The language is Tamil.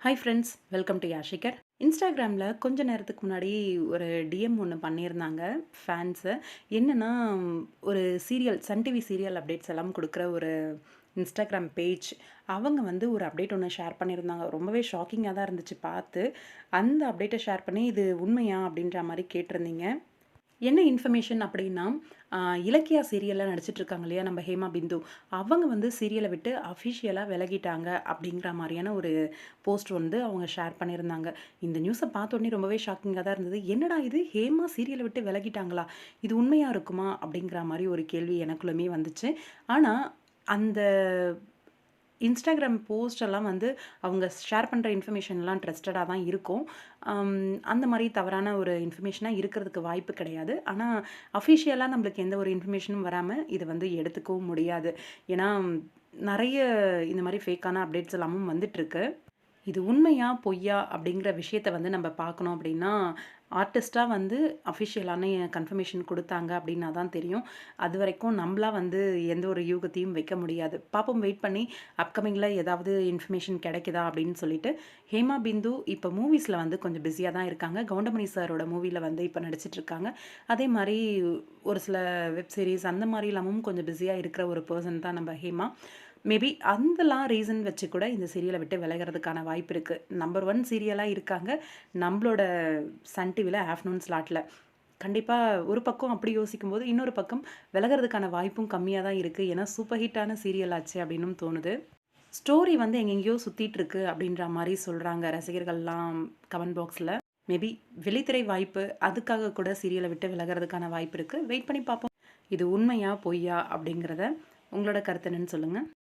ஹாய் ஃப்ரெண்ட்ஸ் வெல்கம் டு யாஷிகர் இன்ஸ்டாகிராமில் கொஞ்ச நேரத்துக்கு முன்னாடி ஒரு டிஎம் ஒன்று பண்ணியிருந்தாங்க ஃபேன்ஸு என்னென்னா ஒரு serial Sun TV serial updates எல்லாம் கொடுக்குற ஒரு இன்ஸ்டாகிராம் பேஜ் அவங்க வந்து ஒரு அப்டேட் ஒன்று ஷேர் பண்ணியிருந்தாங்க. ரொம்பவே ஷாக்கிங்காக தான் இருந்துச்சு பார்த்து. அந்த அப்டேட்டை ஷேர் பண்ணி இது உண்மையா அப்படின்ற மாதிரி கேட்டிருந்தீங்க. என்ன இன்ஃபர்மேஷன் அப்படின்னா இலக்கியா சீரியலில் நடிச்சிட்டு இருக்காங்க இல்லையா நம்ம ஹேமா பிந்து. அவங்க வந்து சீரியலை விட்டு அஃபிஷியலாக விலகிட்டாங்க அப்படிங்கிற மாதிரியான ஒரு போஸ்ட் வந்து அவங்க ஷேர் பண்ணியிருந்தாங்க. இந்த நியூஸை பார்த்தோன்னே ரொம்பவே ஷாக்கிங்காக தான் இருந்தது. என்னடா இது? ஹேமா சீரியலை விட்டு விலகிட்டாங்களா? இது உண்மையாக இருக்குமா? அப்படிங்கிற மாதிரி ஒரு கேள்வி எனக்குள்ளுமே வந்துச்சு. ஆனால் அந்த இன்ஸ்டாகிராம் போஸ்ட்டெல்லாம் வந்து அவங்க ஷேர் பண்ணுற இன்ஃபர்மேஷன்லாம் ட்ரஸ்டடாக தான் இருக்கும். அந்த மாதிரி தவறான ஒரு இன்ஃபர்மேஷனாக இருக்கிறதுக்கு வாய்ப்பு கிடையாது. ஆனால் அஃபிஷியலாக நம்மளுக்கு எந்த ஒரு இன்ஃபர்மேஷனும் வராமல் இதை வந்து எடுத்துக்கவும் முடியாது. ஏன்னா நிறைய இந்த மாதிரி ஃபேக்கான அப்டேட்ஸ் எல்லாமும் வந்துட்டுருக்கு இது உண்மையா பொய்யா அப்படிங்கிற விஷயத்த வந்து நம்ம பார்க்கணும் அப்படின்னா ஆர்டிஸ்ட்டாக வந்து அஃபிஷியலான கன்ஃபர்மேஷன் கொடுத்தாங்க அப்படின்னா தான் தெரியும். அது வரைக்கும் நம்மளா வந்து எந்த ஒரு யூகத்தையும் வைக்க முடியாது. பாப்போம் வெயிட் பண்ணி அப்கமிங்கில் ஏதாவது இன்ஃபர்மேஷன் கிடைக்குதா அப்படின்னு சொல்லிட்டு ஹேமா பிந்து இப்போ மூவிஸில் வந்து கொஞ்சம் பிஸியாக தான் இருக்காங்க. கவுண்டமணி சாரோட மூவியில் வந்து இப்போ நடிச்சிட்ருக்காங்க அதே மாதிரி ஒரு சில வெப் சீரிஸ் அந்த மாதிரி இல்லாமல் கொஞ்சம் பிஸியாக இருக்கிற ஒரு பர்சன் தான் நம்ம ஹேமா. மேபி அந்தலாம் ரீசன் வச்சு கூட இந்த சீரியலை விட்டு விலகிறதுக்கான வாய்ப்பு இருக்குது நம்பர் ஒன் சீரியலாக இருக்காங்க. நம்மளோட சன் டிவியில் ஆஃப்டர்நூன் ஸ்லாட்டில் கண்டிப்பாக ஒரு பக்கம் அப்படி யோசிக்கும்போது இன்னொரு பக்கம் விலகிறதுக்கான வாய்ப்பும் கம்மியாக தான் இருக்குது ஏன்னா சூப்பர் ஹிட்டான சீரியல் ஆச்சு அப்படின்னும் தோணுது. ஸ்டோரி வந்து எங்கெங்கேயோ சுற்றிட்டுருக்கு அப்படின்ற மாதிரி சொல்கிறாங்க ரசிகர்கள்லாம் கமெண்ட் பாக்ஸில் மேபி வெளித்திரை வாய்ப்பு அதுக்காக கூட சீரியலை விட்டு விலகிறதுக்கான வாய்ப்பு இருக்குது வெயிட் பண்ணி பார்ப்போம். இது உண்மையா பொய்யா அப்படிங்கிறத உங்களோட கருத்து என்னன்னு சொல்லுங்கள்